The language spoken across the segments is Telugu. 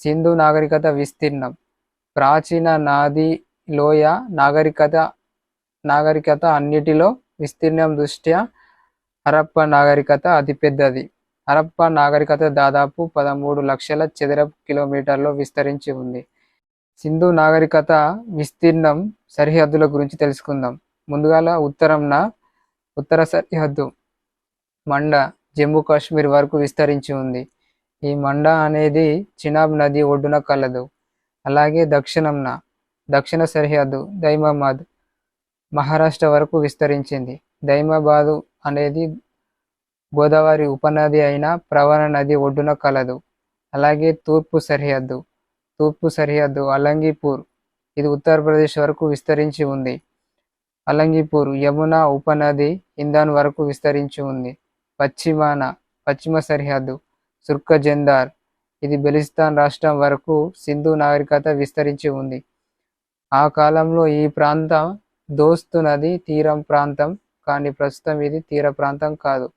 సింధు నాగరికత విస్తీర్ణం. ప్రాచీన నాది లోయ నాగరికత నాగరికత అన్నిటిలో విస్తీర్ణం దృష్ట్యా హరప్ప నాగరికత అతిపెద్దది. హరప్ప నాగరికత దాదాపు పదమూడు లక్షల చదరపు కిలోమీటర్లో విస్తరించి ఉంది. సింధు నాగరికత విస్తీర్ణం సరిహద్దుల గురించి తెలుసుకుందాం. ముందుగాల ఉత్తరంన ఉత్తర సరిహద్దు మండ జమ్మూ కాశ్మీర్ వరకు విస్తరించి ఉంది. ఈ మండ అనేది చినాబ్ నది ఒడ్డున కలదు. అలాగే దక్షిణంన దక్షిణ సరిహద్దు దైమాబాద్ మహారాష్ట్ర వరకు విస్తరించింది. దైమాబాదు అనేది గోదావరి ఉపనది అయిన ప్రవణ నది ఒడ్డున కలదు. అలాగే తూర్పు సరిహద్దు తూర్పు సరిహద్దు అలంగిపూర్ ఇది ఉత్తరప్రదేశ్ వరకు విస్తరించి ఉంది. అలంగిపూర్ యమున ఉపనది ఇందాన్ వరకు విస్తరించి ఉంది. పశ్చిమాన పశ్చిమ సరిహద్దు సుర్క జందార్. ఇది బెలిస్తాన్ రాష్ట్రం వరకు సింధు నాగరికత విస్తరించి ఉంది. ఆ కాలంలో ఈ ప్రాంతం దోస్తు నది తీరం ప్రాంతం కానీ ప్రస్తుతం ఇది తీర ప్రాంతం కాదు.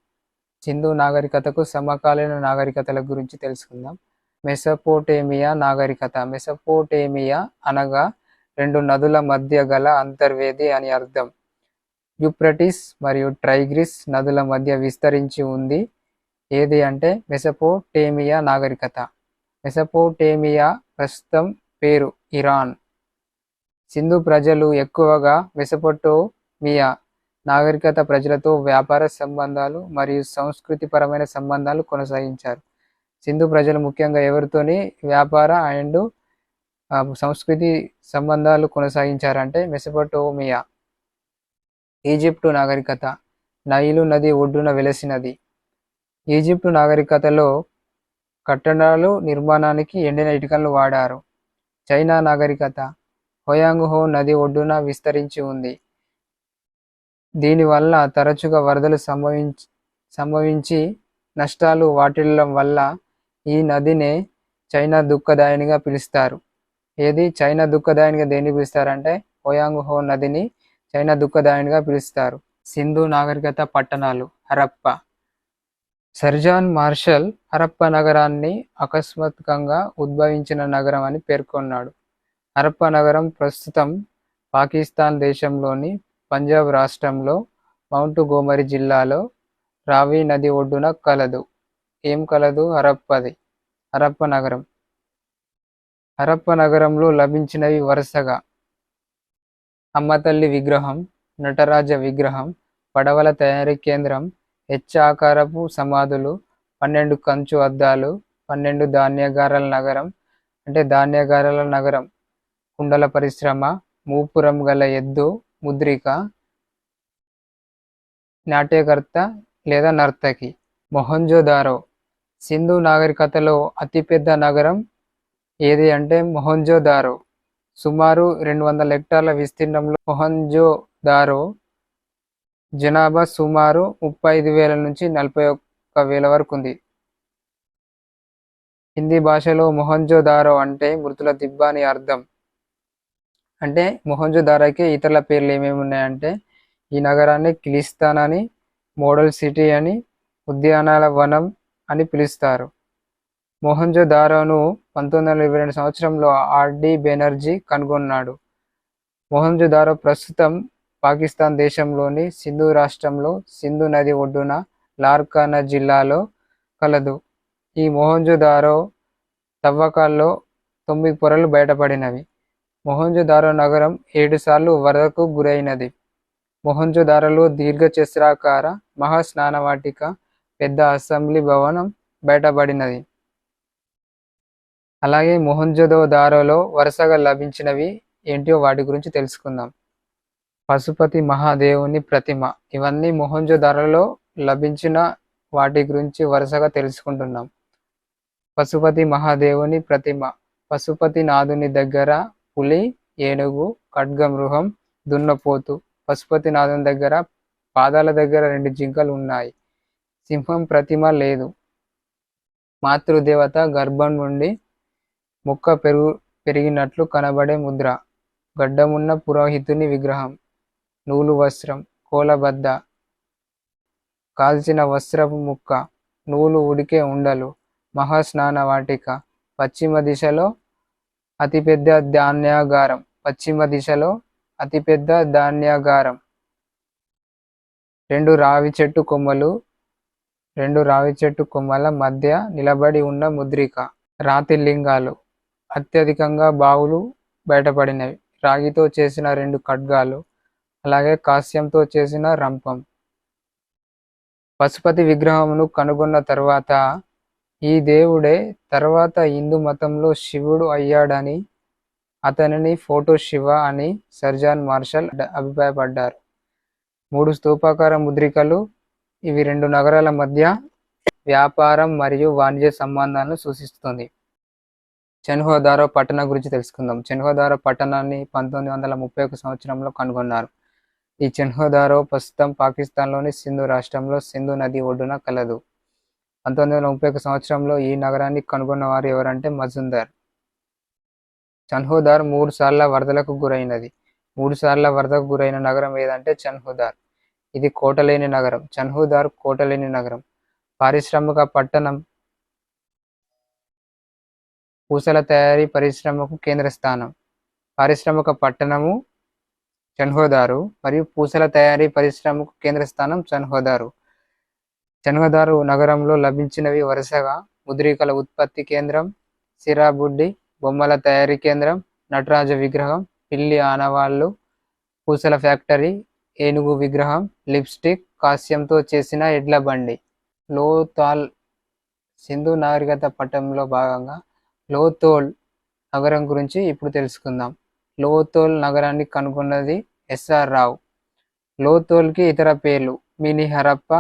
సింధు నాగరికతకు సమకాలీన నాగరికతల గురించి తెలుసుకుందాం. మెసపోటేమియా నాగరికత. మెసపోటేమియా అనగా రెండు నదుల మధ్య గల అంతర్వేది అని అర్థం. యూప్రటిస్ మరియు ట్రైగ్రిస్ నదుల మధ్య విస్తరించి ఉంది. ఏది అంటే మెసపోటేమియా నాగరికత. మెసపోటేమియా ప్రస్తుతం పేరు ఇరాన్. సింధు ప్రజలు ఎక్కువగా మెసపోటోమియా నాగరికత ప్రజలతో వ్యాపార సంబంధాలు మరియు సంస్కృతిపరమైన సంబంధాలు కొనసాగించారు. సింధు ప్రజలు ముఖ్యంగా ఎవరితోని వ్యాపార అండ్ సంస్కృతి సంబంధాలు కొనసాగించారంటే మెసపోటోమియా. ఈజిప్టు నాగరికత. నైలు నది ఒడ్డున వెలసినది. ఈజిప్టు నాగరికతలో కట్టడాలు నిర్మాణానికి ఎండిన ఇటుకలను వాడారు. చైనా నాగరికత హోయాంగ్హో నది ఒడ్డున విస్తరించి ఉంది. దీనివల్ల తరచుగా వరదలు సంభవించి సంభవించి నష్టాలు వాటిల్లడం వల్ల ఈ నదినే చైనా దుఃఖదాయినిగా పిలుస్తారు. ఏది చైనా దుఃఖదాయనిగా దేన్ని పిలుస్తారంటే హోయాంగ్హో నదిని చైనా దుఃఖదాయినిగా పిలుస్తారు. సింధు నాగరికత పట్టణాలు హరప్ప సర్జాన్ మార్షల్ హరప్ప నగరాన్ని అకస్మాత్కంగా ఉద్భవించిన నగరం అని పేర్కొన్నాడు. హరప్ప నగరం ప్రస్తుతం పాకిస్తాన్ దేశంలోని పంజాబ్ రాష్ట్రంలో మౌంట్ గోమరి జిల్లాలో రావి నది ఒడ్డున కలదు. ఏం కలదు? హరప్పది. హరప్ప నగరం. హరప్ప నగరంలో లభించినవి వరుసగా అమ్మతల్లి విగ్రహం నటరాజ విగ్రహం పడవల తయారీ కేంద్రం హెచ్ ఆకారపు సమాధులు పన్నెండు కంచు అద్దాలు పన్నెండు ధాన్యగారాల నగరం అంటే ధాన్యగారల నగరం కుండల పరిశ్రమ మూపురం గల ఎద్దు ముద్రిక నాట్యకర్త లేదా నర్తకి మొహంజోదారో. సింధు నాగరికతలో అతిపెద్ద నగరం ఏది అంటే మొహంజోదారో. సుమారు రెండు వందల హెక్టార్ల విస్తీర్ణంలో మొహంజోదారో జనాభా సుమారు ముప్పై ఐదు వేల నుంచి నలభై ఒక్క వేల వరకు ఉంది. హిందీ భాషలో మొహంజోదారో అంటే మృతుల దిబ్బ అని అర్థం. అంటే మొహంజోదారాకి ఇతరుల పేర్లు ఏమేమి ఉన్నాయంటే ఈ నగరాన్ని కిలిస్తాన్ అని మోడల్ సిటీ అని ఉద్యానాల వనం అని పిలుస్తారు. మొహంజోదారోను పంతొమ్మిది వందల ఇరవై రెండు సంవత్సరంలో ఆర్డి బెనర్జీ కనుగొన్నాడు. మొహంజోదారో ప్రస్తుతం పాకిస్తాన్ దేశంలోని సింధు రాష్ట్రంలో సింధు నది ఒడ్డున లార్కానా జిల్లాలో కలదు. ఈ మొహంజోదారో తవ్వకాల్లో తొమ్మిది పొరలు బయటపడినవి. మొహంజోదారో నగరం ఏడుసార్లు వరదకు గురైనది. మొహంజోదారోలో దీర్ఘచతురాకార మహాస్నానవాటిక పెద్ద అసెంబ్లీ భవనం బయటపడినది. అలాగే మొహంజోదారోలో వరుసగా లభించినవి ఏంటో వాటి గురించి తెలుసుకుందాం. పశుపతి మహాదేవుని ప్రతిమ. ఇవన్నీ మొహంజోదారోలో లభించిన వాటి గురించి వరుసగా తెలుసుకుంటున్నాం. పశుపతి మహాదేవుని ప్రతిమ. పశుపతి నాథుని దగ్గర పులి ఏనుగు ఖడ్గమృహం దున్నపోతు. పశుపతి నాథుని దగ్గర పాదాల దగ్గర రెండు జింకలు ఉన్నాయి. సింహం ప్రతిమ లేదు. మాతృదేవత గర్భం నుండి మొక్క పెరుగు పెరిగినట్లు కనబడే ముద్ర. గడ్డమున్న పురోహితుని విగ్రహం. నూలు వస్త్రం కోలబద్ద కాల్చిన వస్త్రపు ముక్క నూలు ఉడికే ఉండలు మహాస్నాన వాటిక పశ్చిమ దిశలో అతిపెద్ద ధాన్యాగారం పశ్చిమ దిశలో అతిపెద్ద ధాన్యాగారం. రెండు రావి చెట్టు కొమ్మలు రెండు రావి చెట్టు కొమ్మల మధ్య నిలబడి ఉన్న ముద్రిక రాతి లింగాలు. అత్యధికంగా బావులు బయటపడినవి. రాగితో చేసిన రెండు ఖడ్గాలు అలాగే కాస్యంతో చేసిన రంపం. పశుపతి విగ్రహమును కనుగొన్న తర్వాత ఈ దేవుడే తర్వాత హిందూ మతంలో శివుడు అయ్యాడని అతనిని ఫోటో శివ అని సర్జాన్ మార్షల్ అభిప్రాయపడ్డారు. మూడు స్తూపాకార ముద్రికలు ఇవి రెండు నగరాల మధ్య వ్యాపారం మరియు వాణిజ్య సంబంధాలను సూచిస్తుంది. చెన్హోదారో పట్టణం గురించి తెలుసుకుందాం. చెన్హోదారో పట్టణాన్ని పంతొమ్మిది వందల ముప్పై ఒక సంవత్సరంలో కనుగొన్నారు. ఈ చెన్హోదారో ప్రస్తుతం పాకిస్తాన్లోని సింధు రాష్ట్రంలో సింధు నది ఒడ్డున కలదు. పంతొమ్మిది వందల ముప్పై ఒక సంవత్సరంలో ఈ నగరాన్ని కనుగొన్న వారు ఎవరంటే మజుందర్. చన్హోదార్ మూడు సార్ల వరదలకు గురైనది. మూడు సార్ల వరదకు గురైన నగరం ఏదంటే చన్హోదార్. ఇది కోటలేని నగరం. చన్హోదార్ కోటలేని నగరం. పారిశ్రామిక పట్టణం పూసల తయారీ పరిశ్రమకు కేంద్ర స్థానం పారిశ్రామిక పట్టణము చన్హోదారు మరియు పూసల తయారీ పరిశ్రమకు కేంద్ర స్థానం చన్హోదారు. చన్హోదారు నగరంలో లభించినవి వరుసగా ముద్రికల ఉత్పత్తి కేంద్రం సిరాబుడ్డి బొమ్మల తయారీ కేంద్రం నటరాజ విగ్రహం పిల్లి ఆనవాళ్ళు పూసల ఫ్యాక్టరీ ఏనుగు విగ్రహం లిప్స్టిక్ కాస్యంతో చేసిన ఎడ్ల బండి. లోతాల్ సింధు నాగరికత పట్టణంలో భాగంగా లోతోల్ నగరం గురించి ఇప్పుడు తెలుసుకుందాం. లోతోల్ నగరాన్ని కనుగొన్నది ఎస్ఆర్ రావు. లోతోల్కి ఇతర పేర్లు mini Harappa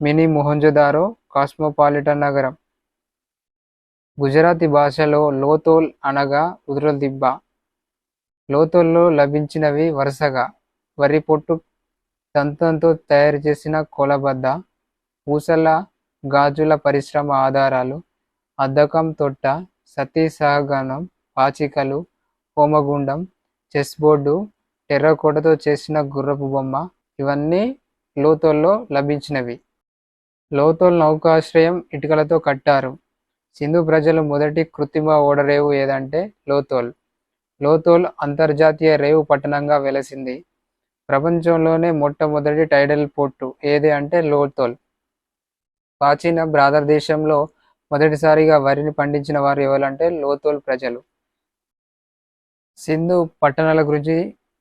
mini Mohenjodaro cosmopolitan నగరం. గుజరాతీ భాషలో లోతోల్ అనగా కుదురల దిబ్బ. లోతోల్లో లభించినవి వరుసగా వరి పొట్టు దంతంతో తయారు చేసిన కొలబద్ద పూసల గాజుల పరిశ్రమ ఆధారాలు అద్దకం తొట్ట సతీ సహగనం పాచికలు హోమగుండం చెస్ బోర్డు టెర్రకోటతో చేసిన గుర్రపు బొమ్మ ఇవన్నీ లోతోల్లో లభించినవి. లోతోల్ నౌకాశ్రయం ఇటుకలతో కట్టారు. సింధు ప్రజలు మొదటి కృత్రిమ ఓడరేవు ఏదంటే లోతోల్. లోతోల్ అంతర్జాతీయ రేవు పట్టణంగా వెలసింది. ప్రపంచంలోనే మొట్టమొదటి టైడల్ పోర్టు ఏది అంటే లోతోల్. ప్రాచీన బ్రాదర్ దేశంలో మొదటిసారిగా వరిని పండించిన వారు ఎవరంటే లోతోల్ ప్రజలు. సింధు పట్టణాల గురించి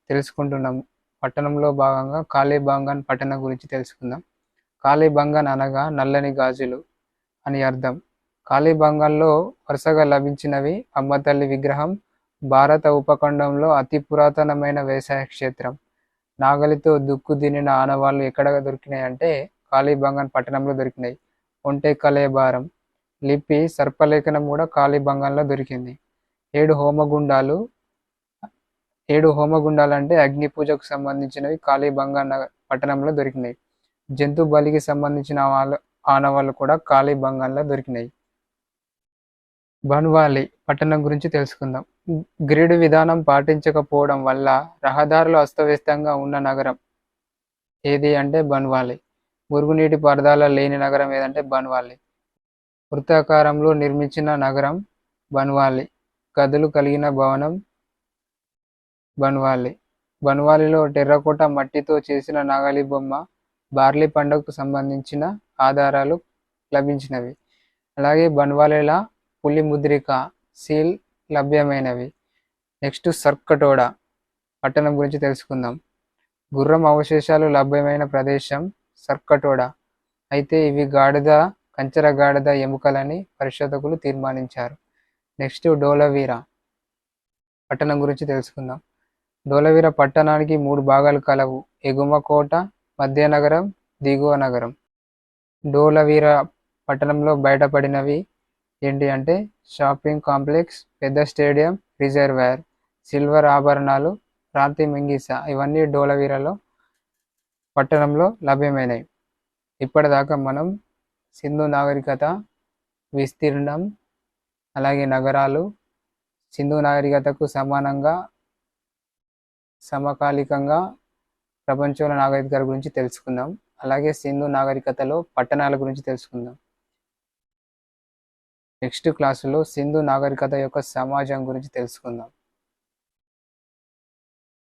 తెలుసుకుంటున్నాం. పట్టణంలో భాగంగా కాళీబాంగన్ పట్టణం గురించి తెలుసుకుందాం. కాళీబంగన్ అనగా నల్లని గాజులు అని అర్థం. కాళీబంగన్లో వరుసగా లభించినవి అమ్మతల్లి విగ్రహం భారత ఉపఖండంలో అతి పురాతనమైన వ్యవసాయ క్షేత్రం. నాగలితో దుక్కు దినిన ఆనవాళ్ళు ఎక్కడ దొరికినాయి అంటే కాళీబంగన్ పట్టణంలో దొరికినాయి. ఒంటె కలేబారం లిపి సర్పలేఖనం కూడా కాళీబంగన్లో దొరికింది. ఏడు హోమగుండాలు ఏడు హోమగుండాలంటే అగ్ని పూజకు సంబంధించినవి కాళీబంగా నగ- పట్టణంలో దొరికినాయి. జంతు బలికి సంబంధించిన వాళ్ళ ఆనవాళ్ళు కూడా కాళీబంగంలో దొరికినాయి. బన్వాలి పట్టణం గురించి తెలుసుకుందాం. గ్రిడ్ విధానం పాటించకపోవడం వల్ల రహదారులు అస్తవ్యస్తంగా ఉన్న నగరం ఏది అంటే బన్వాలి. మురుగునీటి పరదాల లేని నగరం ఏదంటే బన్వాలి. వృత్తాకారంలో నిర్మించిన నగరం బన్వాలి. గదులు కలిగిన భవనం బన్వాలి బన్వాలిలో టెర్రకోట మట్టితో చేసిన నాగలి బొమ్మ బార్లీ పండుగకు సంబంధించిన ఆధారాలు లభించినవి. అలాగే బన్వాలిల పులి ముద్రిక సీల్ లభ్యమైనవి. నెక్స్ట్ సర్కటోడా పట్టణం గురించి తెలుసుకుందాం. గుర్రం అవశేషాలు లభ్యమైన ప్రదేశం సర్కటోడా. అయితే ఇవి గాడిద కంచర గాడిద ఎముకలని పరిశోధకులు తీర్మానించారు. నెక్స్ట్ డోలవీరా పట్టణం గురించి తెలుసుకుందాం. డోలవీర పట్టణానికి మూడు భాగాలు కలవు. ఎగుమ కోట మధ్య నగరం దిగువ నగరం. డోలవీర పట్టణంలో బయటపడినవి ఏంటి అంటే షాపింగ్ కాంప్లెక్స్ పెద్ద స్టేడియం రిజర్వాయర్ సిల్వర్ ఆభరణాలు రాతి మింగిస ఇవన్నీ డోలవీరలో పట్టణంలో లభ్యమైనవి. ఇప్పటిదాకా మనం సింధు నాగరికత విస్తీర్ణం అలాగే నగరాలు సింధు నాగరికతకు సమానంగా సమకాలికంగా ప్రపంచంలో నాగరికత గురించి తెలుసుకుందాం. అలాగే సింధు నాగరికతలో పట్టణాల గురించి తెలుసుకుందాం. నెక్స్ట్ క్లాసులో సింధు నాగరికత యొక్క సమాజం గురించి తెలుసుకుందాం.